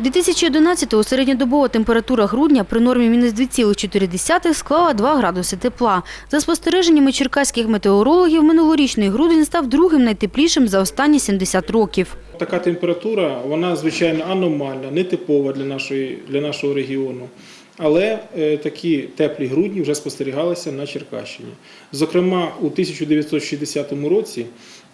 2011-го середньодобова температура грудня при нормі мінус 2,4 склала 2 градуси тепла. За спостереженнями черкаських метеорологів, минулорічний грудень став другим найтеплішим за останні 70 років. Така температура, вона звичайно аномальна, нетипова для, для нашого регіону. Але е, такі теплі грудні вже спостерігалися на Черкащині. Зокрема, у 1960 році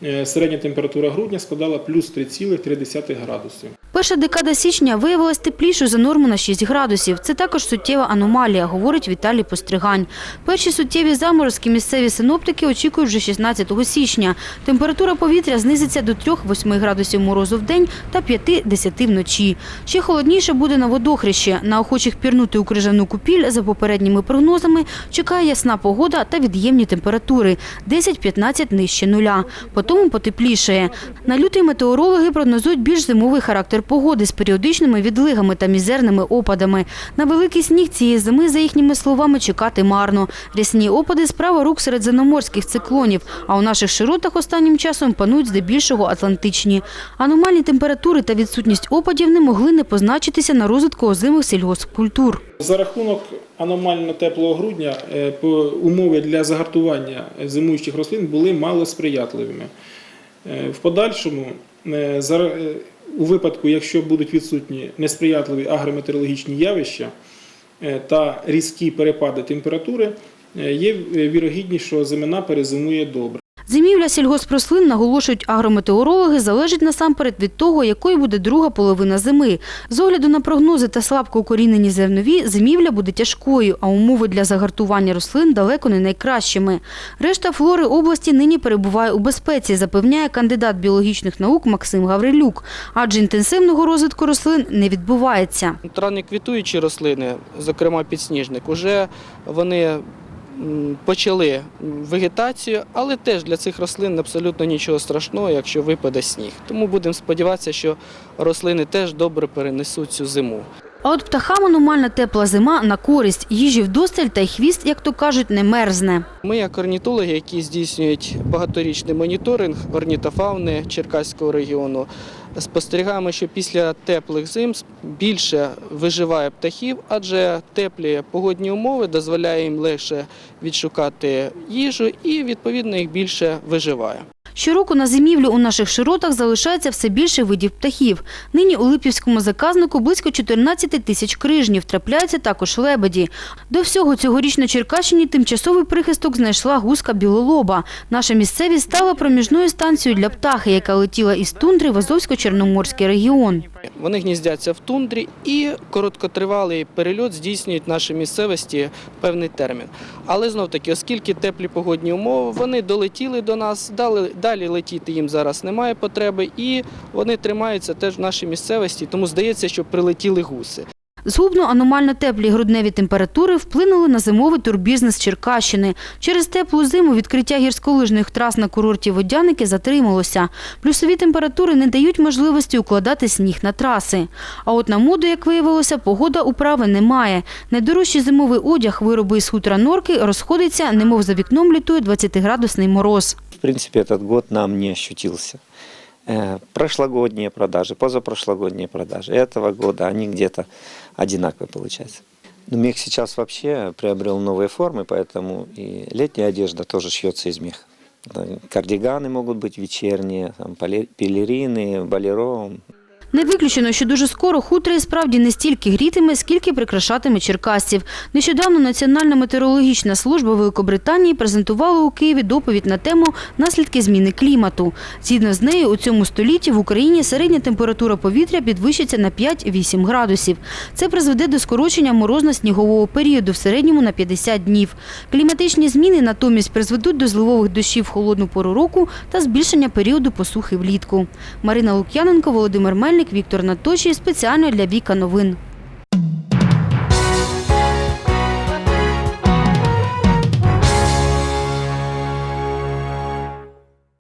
е, середня температура грудня складала плюс 3,3 градуси. Перша декада січня виявилась теплішою за норму на 6 градусів. Це також суттєва аномалія, говорить Віталій Постригань. Перші суттєві заморозки місцеві синоптики очікують вже 16 січня. Температура повітря знизиться до 3-8 градусів морозу в день та 5-10 вночі. Ще холодніше буде на водохрещі. На охочих пірнути у крижану купіль, за попередніми прогнозами, чекає ясна погода та від'ємні температури – 10-15 нижче нуля. Потім потеплішає. На лютий метеорологи прогнозують більш зимовий характер погоди з періодичними відлигами та мізерними опадами. На великий сніг цієї зими, за їхніми словами, чекати марно. Рясні опади – справа рук середземноморських циклонів, а у наших широтах останнім часом панують здебільшого атлантичні. Аномальні температури та відсутність опадів не могли не позначитися на розвитку озимих сільгоспкультур. За рахунок аномально теплого грудня е, умови для загартування зимуючих рослин були малосприятливими. Е, В подальшому, е, у випадку, якщо будуть відсутні несприятливі агрометеорологічні явища та різкі перепади температури, є вірогідність, що зимина перезимує добре. Зимівля сільгоспрослин, наголошують агрометеорологи, залежить насамперед від того, якою буде друга половина зими. З огляду на прогнози та слабко укорінені зернові, зимівля буде тяжкою, а умови для загартування рослин далеко не найкращими. Решта флори області нині перебуває у безпеці, запевняє кандидат біологічних наук Максим Гаврилюк, адже інтенсивного розвитку рослин не відбувається. Ранні квітуючі рослини, зокрема підсніжник, вже вони почали вегетацію, але теж для цих рослин абсолютно нічого страшного, якщо випаде сніг. Тому будемо сподіватися, що рослини теж добре перенесуть цю зиму. А от птахам аномальна тепла зима на користь. Їжі вдосталь та й хвіст, як то кажуть, не мерзне. Ми, як орнітологи, які здійснюють багаторічний моніторинг орнітофауни Черкаського регіону, спостерігаємо, що після теплих зим більше виживає птахів, адже теплі погодні умови дозволяє їм легше відшукати їжу і відповідно їх більше виживає. Щороку на зимівлю у наших широтах залишається все більше видів птахів. Нині у Липівському заказнику близько 14 тисяч крижнів. Трапляються також лебеді. До всього цьогоріч на Черкащині тимчасовий прихисток знайшла гуска білолоба. Наша місцевість стала проміжною станцією для птахи, яка летіла із тундри в Азовсько-Чорноморський регіон. Вони гніздяться в тундрі і короткотривалий перельот здійснюють наші місцевості певний термін. Але знов таки, оскільки теплі погодні умови, вони долетіли до нас, дали, далі летіти їм зараз немає потреби, і вони тримаються теж в нашій місцевості, тому здається, що прилетіли гуси. Згубно аномально теплі грудневі температури вплинули на зимовий турбізнес Черкащини. Через теплу зиму відкриття гірськолижних трас на курорті Водяники затрималося. Плюсові температури не дають можливості укладати сніг на траси. А от на моду, як виявилося, погода управи немає. Найдорожчий зимовий одяг, вироби із хутра норки, розходиться, немов за вікном літує 20-градусний мороз. В принципе, этот год нам не ощутился. Э, Прошлогодние продажи, позапрошлогодние продажи этого года, они где-то одинаковые получаются. Но мех сейчас вообще приобрел новые формы, поэтому и летняя одежда тоже шьется из меха. Да, Кардиганы могут быть вечерние, там, поле- пелерины, болеро. Не виключено, що дуже скоро хутро і справді не стільки грітиме, скільки прикрашатиме черкасців. Нещодавно Національна метеорологічна служба Великобританії презентувала у Києві доповідь на тему «Наслідки зміни клімату». Згідно з нею, у цьому столітті в Україні середня температура повітря підвищиться на 5-8 градусів. Це призведе до скорочення морозно-снігового періоду в середньому на 50 днів. Кліматичні зміни натомість призведуть до зливових дощів в холодну пору року та збільшення періоду посухи влітку. Марина Лук'яненко, Володимир Мельник, Віктор Наточій. Спеціально для Віка Новин.